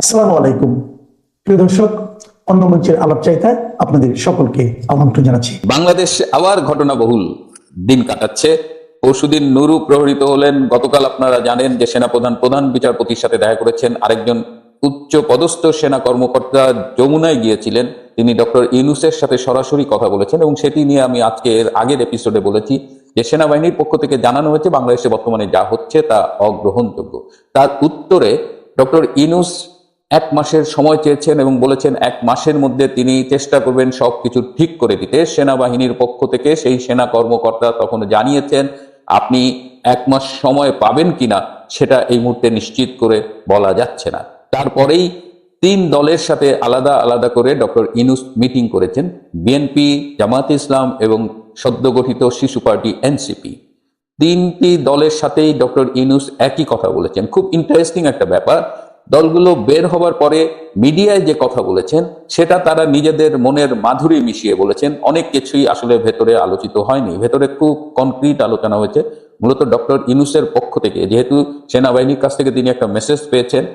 আসসালামু আলাইকুম। প্রিয় দর্শক, অন্য মঞ্চের আলাপ চাইতায় আপনাদের সকলকে আমন্ত্রণ জানাচ্ছি। বাংলাদেশ আবার ঘটনাবহুল। দিন কাটাচ্ছে। পরশুদিন নুরু প্রহরিত হলেন। গতকাল আপনারা জানেন যে সেনাপ্রধান, প্রধান বিচারপতির সাথে দেখা করেছেন। আরেকজন উচ্চ পদস্থ সেনা কর্মকর্তা যমুনায় গিয়েছিলেন। তিনি ডক্টর ইউনুসের সাথে সরাসরি কথা বলেছেন এবং সেটি নিয়ে আমি আজকে এর আগের এপিসোডে বলেছি যে সেনাবাহিনীর পক্ষ থেকে জানানো হয়েছে বাংলাদেশে বর্তমানে যা হচ্ছে তা অগ্রহণযোগ্য। তার উত্তরে ডক্টর ইনুস এক মাসের সময় চেয়েছেন এবং বলেছেন, এক মাসের মধ্যে তিনি চেষ্টা করবেন সবকিছু ঠিক করে দিতে। সেনাবাহিনীর পক্ষ থেকে সেই সেনা কর্মকর্তা তখন জানিয়েছেন, আপনি এক মাস সময় পাবেন কিনা সেটা এই মুহূর্তে নিশ্চিত করে বলা যাচ্ছে না। তারপরেই তিন দলের সাথে আলাদা আলাদা করে ডক্টর ইনুস মিটিং করেছেন, বিএনপি, জামাত ইসলাম এবং সদ্য গঠিত শিশু পার্টি এনসিপি। তিনটি দলের সাথেই ডক্টর ইনুস একই কথা বলেছেন। খুব ইন্টারেস্টিং একটা ব্যাপার দলগুলো বের হবার পরে মিডিয়ায় যে কথা বলেছেন, সেটা তারা নিজেদের মনের মাধুরী মিশিয়ে বলেছেন। অনেক কিছুই আসলে ভেতরে আলোচিত হয়নি। ভেতরে খুব কনক্রিট আলোচনা হয়েছে। মূলত ডক্টর ইনুসের পক্ষ থেকে, যেহেতু সেনাবাহিনীর কাছ থেকে তিনি একটা মেসেজ পেয়েছেন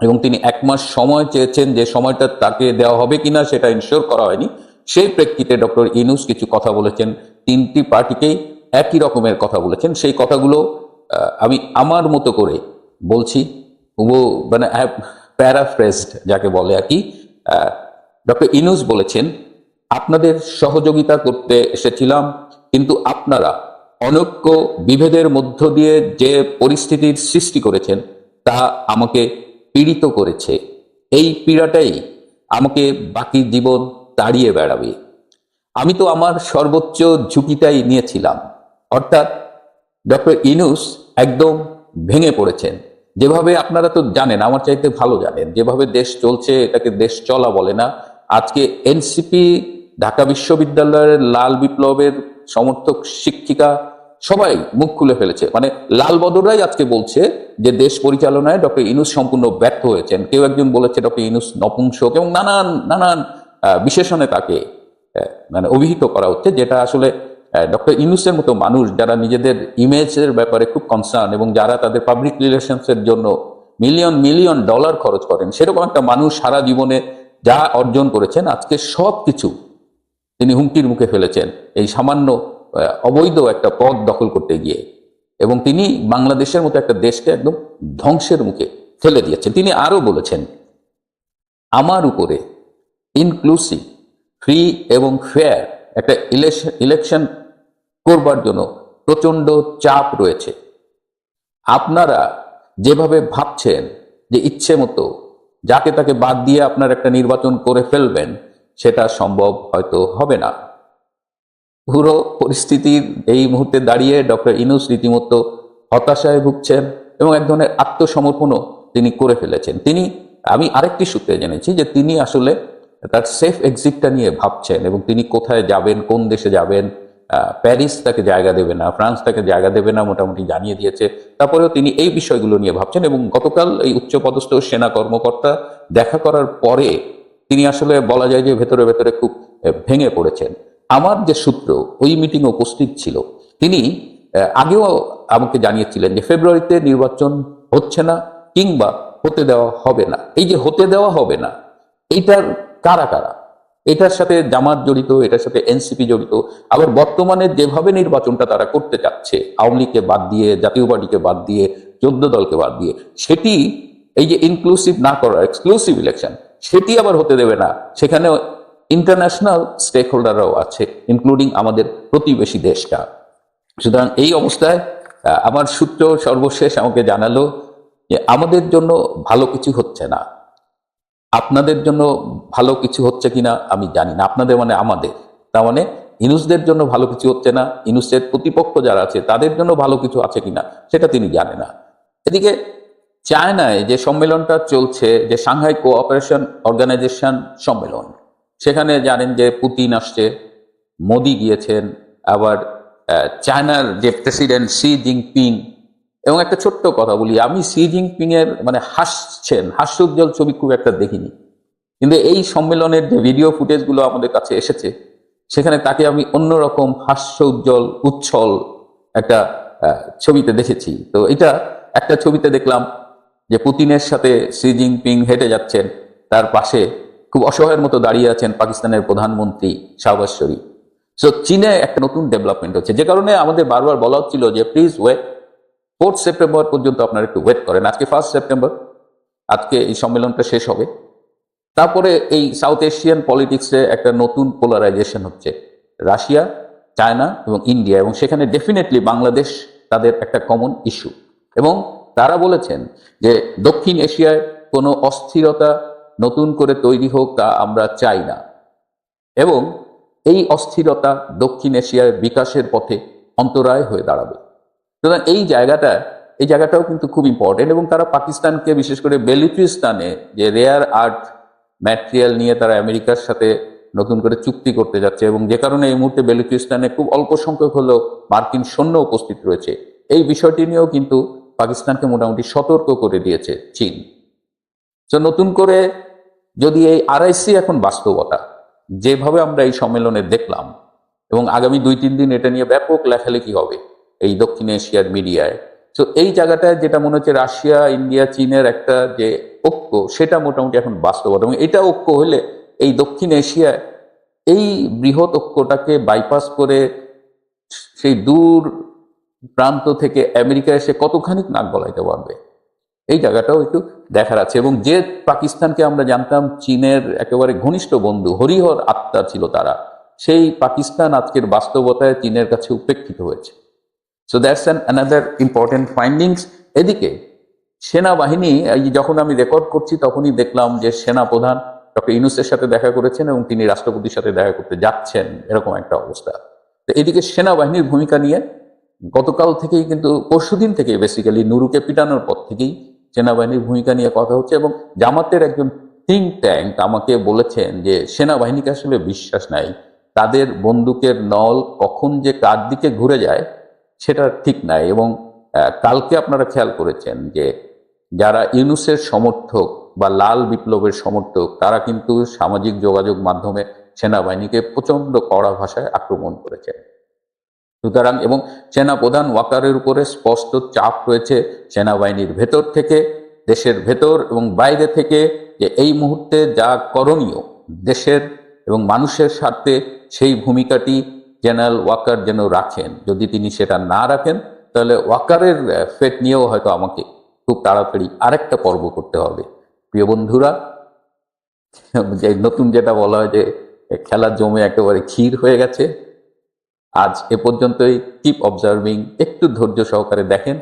এবং তিনি এক মাস সময় চেয়েছেন যে সময়টা তাকে দেওয়া হবে কিনা, সেটা ইনশিওর করা হয়নি। সেই প্রেক্ষিতে ডক্টর ইনুস কিছু কথা বলেছেন। তিনটি পার্টিকেই একই রকমের কথা বলেছেন। সেই কথাগুলো আমি আমার মতো করে বলছি। ও মানে প্যারাফ্রেসড যাকে বলে আর কি। ডক্টর ইনুস বলেছেন, আপনাদের সহযোগিতা করতে এসেছিলাম, কিন্তু আপনারা অনৈক্য বিভেদের মধ্য দিয়ে যে পরিস্থিতির সৃষ্টি করেছেন, তা আমাকে পীড়িত করেছে। এই পীড়াটাই আমাকে বাকি জীবন তাড়িয়ে বেড়াবে। আমি তো আমার সর্বোচ্চ ঝুঁকিটাই নিয়েছিলাম। অর্থাৎ ডক্টর ইনুস একদম ভেঙে পড়েছেন। যেভাবে আপনারা তো জানেন, আমার চাইতে ভালো জানেন, যেভাবে দেশ চলছে, এটাকে দেশ চলা বলে না। আজকে এনসিপি, ঢাকা বিশ্ববিদ্যালয়ের লাল বিপ্লবের সমর্থক শিক্ষিকা সবাই মুখ খুলে ফেলেছে। মানে লাল বদরাই আজকে বলছে যে দেশ পরিচালনায় ডক্টর ইনুস সম্পূর্ণ ব্যর্থ হয়েছেন। কেউ একজন বলেছে ডক্টর ইনুস নপুংসক এবং নানান নানান বিশেষণে তাকে মানে অভিহিত করা হচ্ছে, যেটা আসলে ডক্টর ইনুসের মতো মানুষ যারা নিজেদের ইমেজের ব্যাপারে খুব কনসার্ন এবং যারা তাদের পাবলিক রিলেশনসের জন্য মিলিয়ন মিলিয়ন ডলার খরচ করেন, সেরকম একটা মানুষ সারা জীবনে যা অর্জন করেছেন, আজকে সব কিছু তিনি হুমকির মুখে ফেলেছেন এই সামান্য অবৈধ একটা পদ দখল করতে গিয়ে। এবং তিনি বাংলাদেশের মতো একটা দেশকে একদম ধ্বংসের মুখে ফেলে দিয়েছেন। তিনি আরও বলেছেন, আমার উপরে ইনক্লুসিভ ফ্রি এবং ফেয়ার একটা ইলেকশন করবার জন্য প্রচণ্ড চাপ রয়েছে। আপনারা যেভাবে ভাবছেন যে ইচ্ছে মতো যাকে তাকে বাদ দিয়ে আপনার একটা নির্বাচন করে ফেলবেন, সেটা সম্ভব হয়তো হবে না। পুরো পরিস্থিতির এই মুহূর্তে দাঁড়িয়ে ডক্টর ইনুস রীতিমতো হতাশায় ভুগছেন এবং এক ধরনের আত্মসমর্পণও তিনি করে ফেলেছেন। তিনি, আমি আরেকটি সূত্রে জেনেছি যে তিনি আসলে তার সেফ এক্সিটটা নিয়ে ভাবছেন এবং তিনি কোথায় যাবেন, কোন দেশে যাবেন প্যারিস তাকে জায়গা দেবে না, ফ্রান্স তাকে জায়গা দেবে না মোটামুটি জানিয়ে দিয়েছে। তারপরেও তিনি এই বিষয়গুলো নিয়ে ভাবছেন এবং গতকাল এই উচ্চপদস্থ সেনা কর্মকর্তা দেখা করার পরে তিনি আসলে বলা যায় যে ভেতরে ভেতরে খুব ভেঙে পড়েছেন। আমার যে সূত্র, ওই মিটিংয়ে উপস্থিত ছিল। তিনি আগেও আমাকে জানিয়েছিলেন যে ফেব্রুয়ারিতে নির্বাচন হচ্ছে না কিংবা হতে দেওয়া হবে না। এই যে হতে দেওয়া হবে না, এইটার কারা কারা? এটার সাথে জামাত জড়িত, এটার সাথে এনসিপি জড়িত, আবার বর্তমানে যেভাবে নির্বাচনটা তারা করতে চাচ্ছে, আওয়ামী লীগকে বাদ দিয়ে, জাতীয় পার্টিকে বাদ দিয়ে চোদ্দ দলকে বাদ দিয়ে, সেটি এই যে ইনক্লুসিভ না করা এক্সক্লুসিভ ইলেকশন সেটি আবার হতে দেবে না। সেখানে ইন্টারন্যাশনাল স্টেক হোল্ডাররাও আছে ইনক্লুডিং আমাদের প্রতিবেশী দেশটা। সুতরাং এই অবস্থায় আমার সূত্র সর্বশেষ আমাকে জানালো যে আমাদের জন্য ভালো কিছু হচ্ছে না। আপনাদের জন্য ভালো কিছু হচ্ছে কিনা আমি জানি না। আপনাদের মানে আমাদের। তার মানে ইনুসদের জন্য ভালো কিছু হচ্ছে না, ইনুসের প্রতিপক্ষ যারা আছে, তাদের জন্য ভালো কিছু আছে কিনা সেটা তিনি জানে না। এদিকে চায়নায় যে সম্মেলনটা চলছে, যে সাংহাই কোঅপারেশন অর্গানাইজেশন সম্মেলন, সেখানে জানেন যে পুতিন আসছে, মোদি গিয়েছেন, আবার চায়নার যে প্রেসিডেন্ট শি জিনপিং এবং একটা ছোট্ট কথা বলি, আমি সি জিনপিং এর মানে হাসছেন, হাস্যোজ্জ্বল ছবি খুব একটা দেখিনি। কিন্তু এই সম্মেলনের যে ভিডিও ফুটেজগুলো আমাদের কাছে এসেছে, সেখানে তাকে আমি অন্যরকম হাস্য উজ্জ্বল উচ্ছল একটা ছবিতে দেখেছি। তো এটা একটা ছবিতে দেখলাম যে পুতিনের সাথে সি জিনপিং হেঁটে যাচ্ছেন, তার পাশে খুব অসহায়ের মতো দাঁড়িয়ে আছেন পাকিস্তানের প্রধানমন্ত্রী শাহবাজ শরীফ। সো চীনে একটা নতুন ডেভেলপমেন্ট হচ্ছে, যে কারণে আমাদের বারবার বলা হচ্ছিল যে প্লিজ ওয়েট ফোর্থ সেপ্টেম্বর পর্যন্ত আপনারা একটু ওয়েট করেন। আজকে ফার্স্ট সেপ্টেম্বর, আজকে এই সম্মেলনটা শেষ হবে। তারপরে এই সাউথ এশিয়ান পলিটিক্সে একটা নতুন পোলারাইজেশন হচ্ছে। রাশিয়া, চায়না এবং ইন্ডিয়া এবং সেখানে ডেফিনেটলি বাংলাদেশ তাদের একটা কমন ইস্যু এবং তারা বলেছেন যে দক্ষিণ এশিয়ায় কোনো অস্থিরতা নতুন করে তৈরি হোক তা আমরা চাই না। এবং এই অস্থিরতা দক্ষিণ এশিয়ার বিকাশের পথে অন্তরায় হয়ে দাঁড়াবে। সুতরাং এই জায়গাটা, এই জায়গাটাও কিন্তু খুব ইম্পর্টেন্ট এবং তারা পাকিস্তানকে বিশেষ করে বেলুচিস্তানে যে রেয়ার আর্ট ম্যাটেরিয়াল নিয়ে তারা আমেরিকার সাথে নতুন করে চুক্তি করতে যাচ্ছে এবং যে কারণে এই মুহূর্তে বেলুচিস্তানে খুব অল্প সংখ্যক হলেও মার্কিন সৈন্য উপস্থিত রয়েছে। এই বিষয়টি নিয়েও কিন্তু পাকিস্তানকে মোটামুটি সতর্ক করে দিয়েছে চীন। তো নতুন করে যদি এই আরআইসি এখন বাস্তবতা, যেভাবে আমরা এই সম্মেলনে দেখলাম এবং আগামী দুই তিন দিন এটা নিয়ে ব্যাপক লেখালেখি হবে এই দক্ষিণ এশিয়ার মিডিয়ায়। তো এই জায়গাটায় যেটা মনে হচ্ছে রাশিয়া, ইন্ডিয়া, চীনের একটা যে ঐক্য, সেটা মোটামুটি এখন বাস্তবতা। এবং এটা ঐক্য হলে এই দক্ষিণ এশিয়ায় এই বৃহৎ ঐক্যটাকে বাইপাস করে সেই দূর প্রান্ত থেকে আমেরিকা এসে কতখানি নাক গলাইতে পারবে? এই জায়গাটাও একটু দেখার আছে। এবং যে পাকিস্তানকে আমরা জানতাম, চীনের একেবারে ঘনিষ্ঠ বন্ধু, হরিহর আত্মা ছিল তারা। সেই পাকিস্তান আজকের বাস্তবতায় চীনের কাছে উপেক্ষিত হয়েছে। So that's an another important findings এদিকে, সেনাবাহিনী যখন আমি রেকর্ড করছি, তখনই দেখলাম যে সেনা প্রধান ডক্টর ইউনুসের সাথে দেখা করেছেন এবং তিনি রাষ্ট্রপতির সাথে দেখা করতে যাচ্ছেন। এরকম একটা অবস্থা। তো এদিকে সেনাবাহিনীর ভূমিকা নিয়ে গতকাল থেকেই কিন্তু পরশুদিন থেকে বেসিক্যালি নুরুকে পিটানোর পর থেকেই সেনাবাহিনীর ভূমিকা নিয়ে কথা হচ্ছে এবং জামাতের একজন থিঙ্ক ট্যাঙ্ক আমাকে বলেছেন যে সেনাবাহিনীকে আসলে বিশ্বাস নাই। তাদের বন্দুকের নল কখন যে কার দিকে ঘুরে যায় সেটা ঠিক নাই এবং কালকে আপনারা খেয়াল করেছেন যে যারা ইউনুসের সমর্থক বা লাল বিপ্লবের সমর্থক, তারা কিন্তু সামাজিক যোগাযোগ মাধ্যমে সেনাবাহিনীকে প্রচণ্ড কড়া ভাষায় আক্রমণ করেছেন। সুতরাং এবং সেনা প্রধান ওয়াকারের উপরে স্পষ্ট চাপ রয়েছে সেনাবাহিনীর ভেতর থেকে, দেশের ভেতর এবং বাইরে থেকে যে এই মুহূর্তে যা করণীয় দেশের এবং মানুষের স্বার্থে সেই ভূমিকাটি জেনারেল ওয়াকার যেন রাখেন। যদি তিনি সেটা না রাখেন, তাহলে ওয়াকারের ফেট নিয়েও হয়তো আমাকে খুব তাড়াতাড়ি আরেকটা পর্ব করতে হবে। প্রিয় বন্ধুরা, যে নতুন যেটা বলা হয় যে, খেলা জমে একেবারে ক্ষীর হয়ে গেছে। আজ এ পর্যন্তই কিপ অবজার্ভিং একটু ধৈর্য সহকারে দেখেন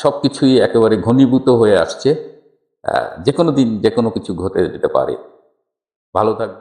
সব কিছুই একেবারে ঘনীভূত হয়ে আসছে। যে কোনো দিন যে কোনো কিছু ঘটে যেতে পারে। ভালো থাকবে